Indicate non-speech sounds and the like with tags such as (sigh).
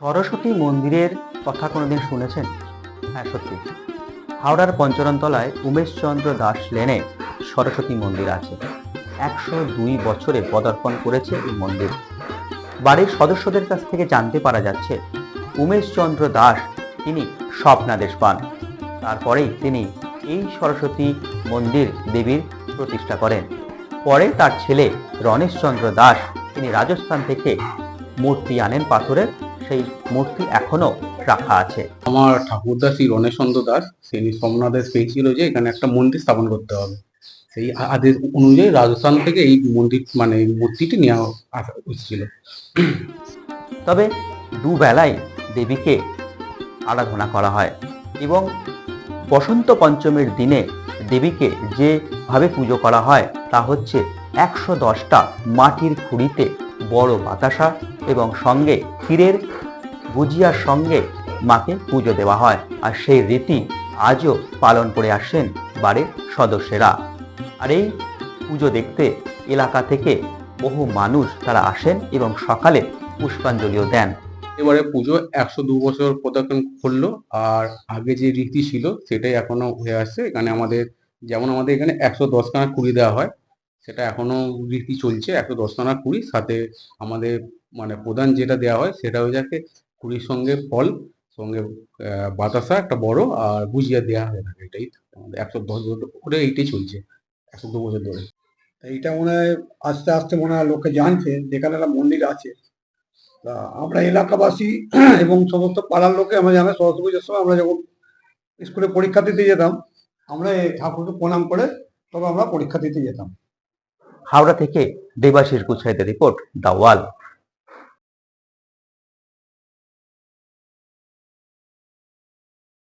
সরস্বতী মন্দিরের কথা কোনোদিন শুনেছেন? হ্যাঁ সত্যি। হাওড়ার পঞ্চরণতলায় উমেশচন্দ্র দাস লেনে সরস্বতী মন্দির আছে। একশো দুই বছরে পদার্পণ করেছে এই মন্দির। বাড়ির সদস্যদের কাছ থেকে জানতে পারা যাচ্ছে, উমেশচন্দ্র দাস তিনি স্বপ্নাদেশ পান। তারপরেই তিনি এই সরস্বতী মন্দির দেবীর প্রতিষ্ঠা করেন। পরে তার ছেলে রণেশচন্দ্র দাস তিনি রাজস্থান থেকে মূর্তি আনেন পাথরের সেই মূর্তি এখনও রাখা আছে। আমার ঠাকুরদা শ্রী রণেশচন্দ্র দাস তিনি সোমনাথের পেয়েছিল যে এখানে একটা মন্দির স্থাপন করতে হবে। সেই আদেশ অনুযায়ী রাজস্থান থেকে এই মন্দির মানে মূর্তিটি নেওয়া আসা হচ্ছিল তবে দুবেলায় দেবীকে আরাধনা করা হয় এবং বসন্ত পঞ্চমীর দিনে দেবীকে যেভাবে পুজো করা হয় তা হচ্ছে একশো দশটা মাটির খুঁড়িতে বড় বাতাসা এবং সঙ্গে ক্ষীরের গুজিয়ার সঙ্গে মাকে পুজো দেওয়া হয় আর সেই রীতি আজও পালন করে আসেন বাড়ির সদস্যেরা। আর এই পুজো দেখতে এলাকা থেকে বহু মানুষ তারা আসেন এবং সকালে পুষ্পাঞ্জলিও দেন। এবারে পুজো একশো দু বছর পদার্পণ করল আর আগে যে রীতি ছিল সেটাই এখনও হয়ে আসছে। এখানে আমাদের যেমন আমাদের এখানে একশো দশখানা কুড়ি দেওয়া হয়, সেটা এখনও রীতি চলছে একশো দশখানা কুড়ি। সাথে আমাদের মানে প্রধান যেটা দেওয়া হয় সেটা হয়ে যাচ্ছে কুড়ির সঙ্গে ফল, সঙ্গে বাতাসা, একটা বড়, আর গুজিয়া দেওয়া হয়ে থাকে, এটাই আমাদের একশো দশ বছর করে এইটাই চলছে, একশো দু বছর ধরে। এইটা মনে হয় আস্তে আস্তে মনে হয় লোকে জানছে, যেখানে একটা মন্দির আছে। তা আমরা এলাকাবাসী (clears throat) এবং সমস্ত পাড়ার লোকে, আমরা জানাই সরস্বতী পুজোর সময় আমরা যখন স্কুলে পরীক্ষা দিতে যেতাম, আমরা ঠাকুরকে প্রণাম করে, তবে আমরা পরীক্ষা দিতে যেতাম। হাওড়া থেকে Debashis Guchhait report, the Wall.